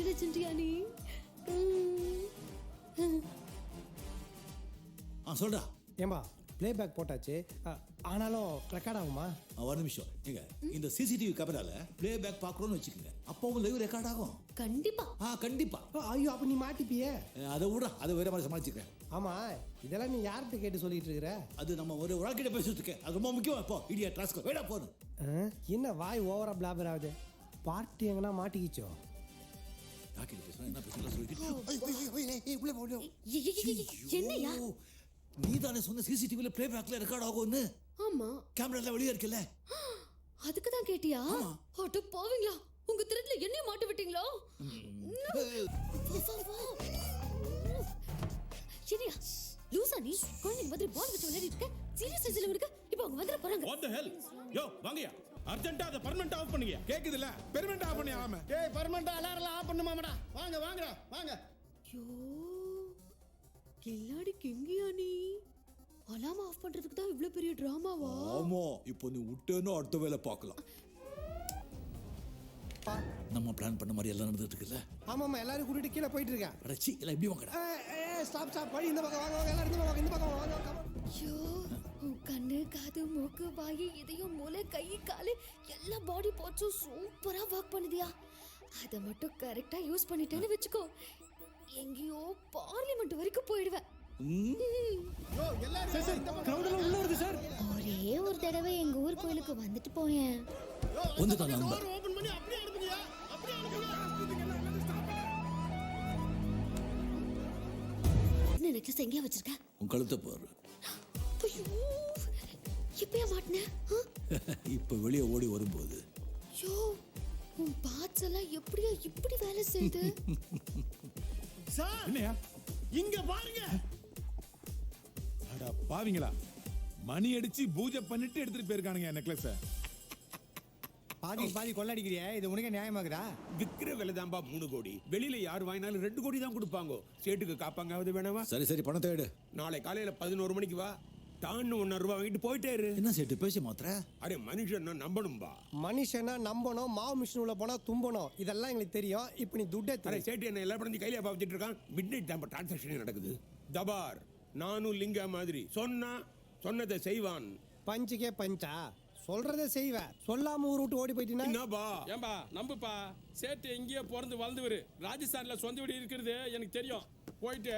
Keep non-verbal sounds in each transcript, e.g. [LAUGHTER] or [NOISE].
இன்டெலிஜென்டியா நீ. ஆ சொல்டா ஏம்பா ப்ளேபேக் போட்டாச்சு. அ, ஆனாலும் ரெக்கார்ட் ஆகுமா? ஆ, ஒரு நிமிஷம். ஏங்க இந்த சிசிடிவி கேமரால ப்ளே பேக் பார்க்குறோன்னு வச்சுக்கோங்க. அப்பவும் லைவ் ரெக்கார்ட் ஆகும். கண்டிப்பா. ஆ கண்டிப்பா. ஐயோ அப்போ நீ மாட்டிப்பியே? அஹ், அதை விட அதை வேற மாதிரி சமாளிச்சுக்கிறேன். ஆமா இதெல்லாம் நீ யார்கிட்ட கேட்டு சொல்லிட்டு இருக்கிற? அது நம்ம ஒரு ஒரு ஆள்கிட்ட பேசிட்டு இருக்கேன். அது ரொம்ப முக்கியம். இப்போ இடியா ட்ராஸ்கோ வேடா போதும். அ, என்ன வாய் ஓவரா பிளாபர் ஆகுது? பார்ட்டி எங்கன்னா மாட்டிக்கிச்சோ? டாக்கிட்ட பேசுறேன் என்ன பேசுறேன் சொல்லிட்டு ஐய், ஐய், ஐய், ஐய், ஐய், உள்ள உள்ள ஐயோ, நீ தானே சொன்ன சிசிடிவில ப்ளே பேக்ல ரெக்கார்ட் ஆகும்னு ஆமா கேமரா எல்லாம் வெளியே இருக்குல்ல அதுக்கு தான் கேட்டியா அட போவீங்களா உங்க திருட்டுல என்னையும் மாட்டி விட்டீங்களோ. என்னையா லூசா நீ குழந்தைங்க மாதிரி பால் வச்சு விளையாடிட்டு இருக்க சீரியஸ் விடுக்க இப்போ அவங்க வந்துட போறாங்க வாட் த ஹெல் யோ வாங்கயா அர்ஜென்ட்டா அதை பர்மனெண்ட் ஆஃப் பண்ணுங்க. கேக்குதுல்ல? பெர்மனெண்ட் ஆஃப் பண்ணி ஆகாம. ஏய் பர்மனண்டா அலாரம் ஆஃப் பண்ணுமாமடா வாங்க வாங்கடா வாங்க. ஐயோ கில்லாடி கிங்கியா நீ? அலாம ஆஃப் பண்றதுக்கு தான் இவ்ளோ பெரிய டிராமாவா ஆமா இப்போ நீ விட்டேன்னு அடுத்த வேலை பார்க்கலாம். நம்ம பிளான் பண்ண மாதிரி எல்லாம் நடந்துட்டு இருக்குல்ல ஆமாம்மா எல்லாரும் கூட்டிட்டு கீழே போயிட்டு இருக்கேன் அடச்சி எல்லாம் எப்படி வாங்கடா ஸ்டாப் ஸ்டாப் படி இந்த பக்கம் வாங்க வாங்க எல்லாரும் இந்த பக்கம் வாங்க இந்த பக்கம் வாங்க ஐயோ. கண்ணு காது மூக்கு வாய் இதயம் மூளை கை காலு எல்லா பாடி பார்ட்ஸும் சூப்பரா ஒர்க் பண்ணுதியா? அதை மட்டும் கரெக்டா யூஸ் பண்ணிட்டேன்னு வச்சுக்கோ. எங்கேயோ பார்லிமெண்ட் வரைக்கும் போயிடுவேன். ஒரே ஒரு தடவை எங்க ஊர் கோயிலுக்கு வந்துட்டு போயேன். யோ, அந்த வந்துட்டான் பக்கம் நண்பர். door open பண்ணி அப்படியே அனுப்புங்கயா அப்படியே அனுப்புங்க என்ன நெக்லஸ் எங்கேயா வச்சிருக்க? உன் கழுத்தை பாரு. இப்பயா மாட்டின? [LAUGHS] இப்போ வெளியே ஓடி வரும்போது. ஐயோ உன் பார்ட்ஸ் எல்லாம் எப்படியா இப்படி வேலை செய்யுது. [LAUGHS] சார்! என்னையா? இங்க பாருங்க! அட பாவிங்களா. மணி அடிச்சு பூஜை பண்ணிட்டு எடுத்துட்டு போயிருக்கானுங்க நெக்லஸ பாதி பாதி கொள்ளடிக்கிறியே. இது உனக்கு நியாயமாகுதா விக்கிற விலை தான்பா மூணு கோடி. வெளியில யார் வாங்கினாலும் ரெண்டு கோடி தான் கொடுப்பாங்க. சேட்டுக்கு காப்பாங்காவது வேணவா? சரி சரி பணத்தை எடு. நாளை காலையில பதினோரு மணிக்கு வா. ஒன்னு ரூபாய் வாங்கிட்டு போயிட்டே இரு. என்ன சேட்டு பேசி மாத்திர? அரே மனுஷன் நம்பணும்பா. மனுஷனா நம்பணும் மாவு மிஷின் உள்ள போனா தும்பணும். இதெல்லாம் எங்களுக்கு தெரியும். இப்போ நீ துட்டே அரே தரேன் சேட்டு என்ன எல்லாம் படம் கையில வச்சுட்டு இருக்கான். மிட் நைட் தான் டிரான்சாக்ஷன் நடக்குது. தபார் நானும் லிங்கா மாதிரி. சொன்னா சொன்னதை செய்வான். பஞ்சுக்கே பஞ்சா? சொல்றதை செய்வேன் சொல்லாம ஊர் விட்டு ஓடி போயிட்டீங்கன்னா என்னப்பா? ஏம்பா நம்புப்பா. சேட்டு எங்கேயோ பிறந்து வளர்ந்துவரு ராஜஸ்தான்ல சொந்த வீடு இருக்கிறது எனக்கு தெரியும். போயிட்டு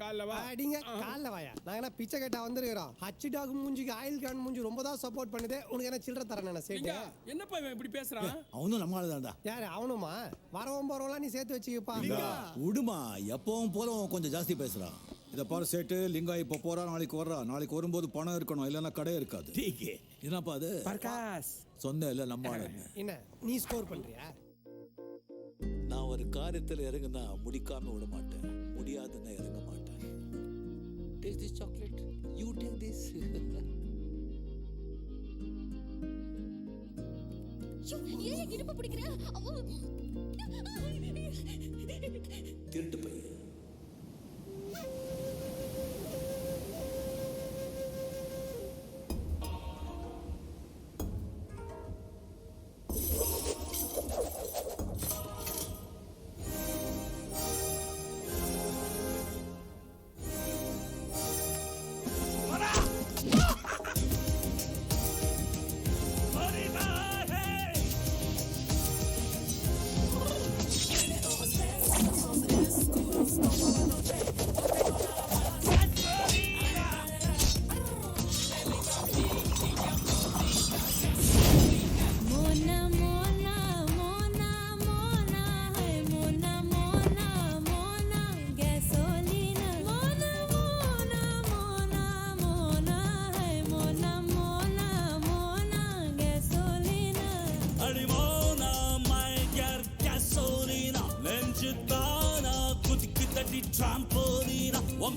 காலைல வா. அடிங்க காலைல வாயா. பிச்சை கேட்டா வந்திருக்கிறோம். ஹச் டாக் மூஞ்சிக்கு ஆயில் கேன் மூஞ்சி ரொம்ப தான் சப்போர்ட் பண்ணுது. உனக்கு என்ன சில்லற தரேன் எங்க? சேட்டு என்னப்பா இவன் இப்படி பேசுறான்? அவனும் நம்ம ஆளுதான்டா யாரு? அவனுமா? வரவும் போறவங்களாம் நீ சேர்த்து வச்சுக்கப்பா. விடுமா எப்பவும் போல கொஞ்சம் ஜாஸ்தி பேசுறான் இதை பாரு சேட்டு. லிங்கா இப்போ போறா நாளைக்கு வர்றா. நாளைக்கு வரும்போது பணம் இருக்கணும் இல்லைன்னா கடை இருக்காது. என்னப்பா அது? பர்காஸ். சொன்ன இல்ல நம்ம என்ன? நீ ஸ்கோர் பண்றியா? நான் ஒரு காரியத்தில் இறங்குனா முடிக்காம விட மாட்டேன். முடியாதுன்னா இறங்க மாட்டேன் take this chocolate you take this திருட்டு பையன்.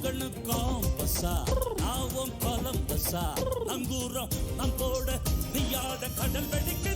டிராம்போலினா காம்பஸா நான் உன் அங்கூரம் நம் போட நீயாட கடல் வெடிக்குது.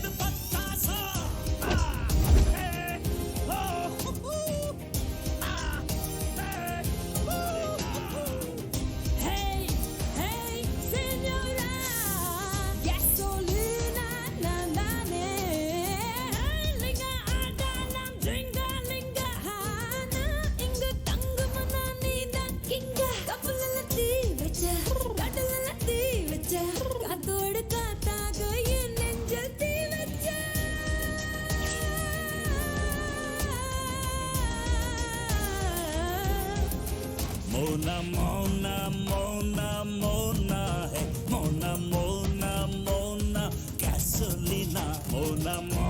namor.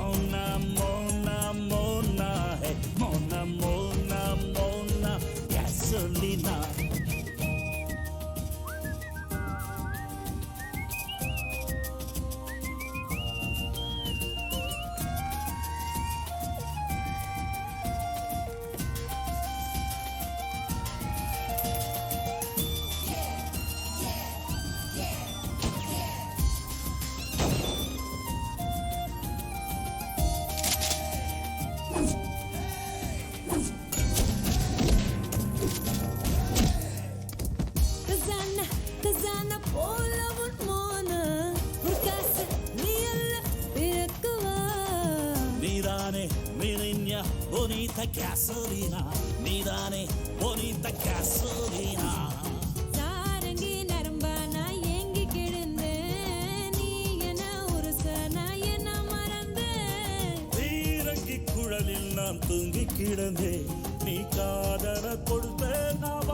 நான் என்ன மறந்தேன்? தீரங்கி குழலில் நான் தூங்கி கிடந்தேன். நீ காதல கொடுத்த நான்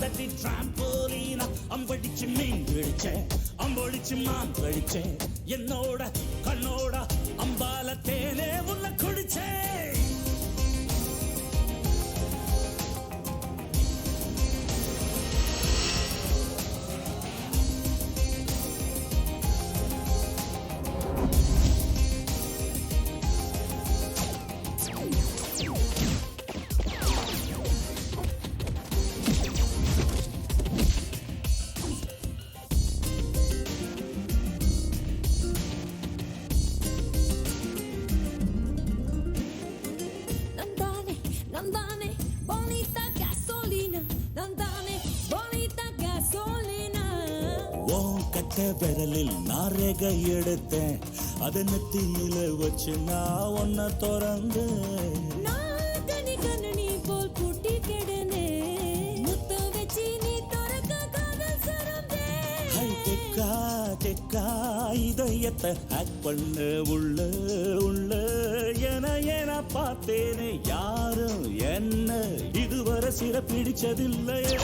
தட்டி டிராம்போலீனா அம்படிச்சு மீன் கழிச்சேன் அம்பொடிச்சு மான் கழிச்சேன் என்னோட கண்ணோட அம்பால தேனே உள்ள குடிச்சேன் gasolina நந்தானே bonita gasolina. உன் கட்ட விரலில் நான் ரேகை எடுத்தேன். அதை நெத்தியில வச்சு நான் ஒன்ன திறந்து நான் கனி இதயத்தை ஹேக் பண்ண உள்ள உள்ள. என என பார்த்தேனே யாரும் என்ன? இதுவரை சிறப்பிடிச்சதில்லையே.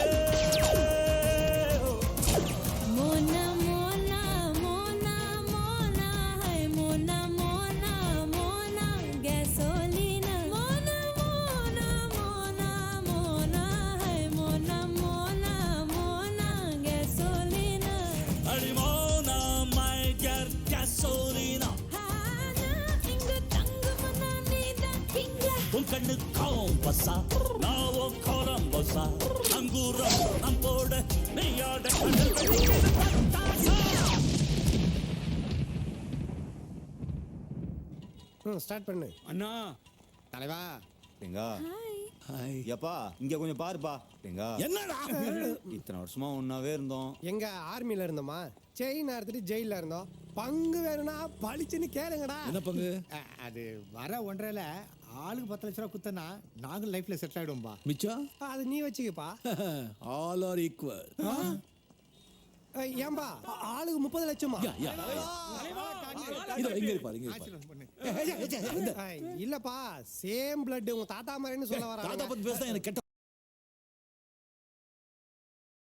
கிங்க உன் கண்ணு காம்பஸா நான் உன் கோலம்பஸா அங்கூரம் நம்போட நீயாட ஸ்டார்ட் பண்ணு. அண்ணா. தலைவா. எங்கா ஹாய் எப்பா இங்க கொஞ்சம் பாருப்பா. எங்கா என்னடா? இத்தனை வருஷமா ஒன்னாவே இருந்தோம். எங்க ஆர்மில இருந்தோமா? செயின் எடுத்துட்டு ஜெயில இருந்தோம். பங்கு வேணும்னா பளிச்சுன்னு கேளுங்கடா. என்ன பங்கு? அது வர ஒன்றரைல ஆளுக்கு பத்து லட்ச ரூபா குத்தனா நாங்களும் லைஃப்ல செட்டில் ஆயிடுவோம்பா மிச்சம் அது நீ வச்சுக்கப்பா ஆல் ஆர் ஈக்குவல் ஆ- ஆளுக்கு முப்பது லட்சமா இல்லப்பா சேம் பிளட் உங்க தாத்தா மாதிரின்னு சொல்ல தாத்தா வர பத்தி பேசினா எனக்கு கெட்ட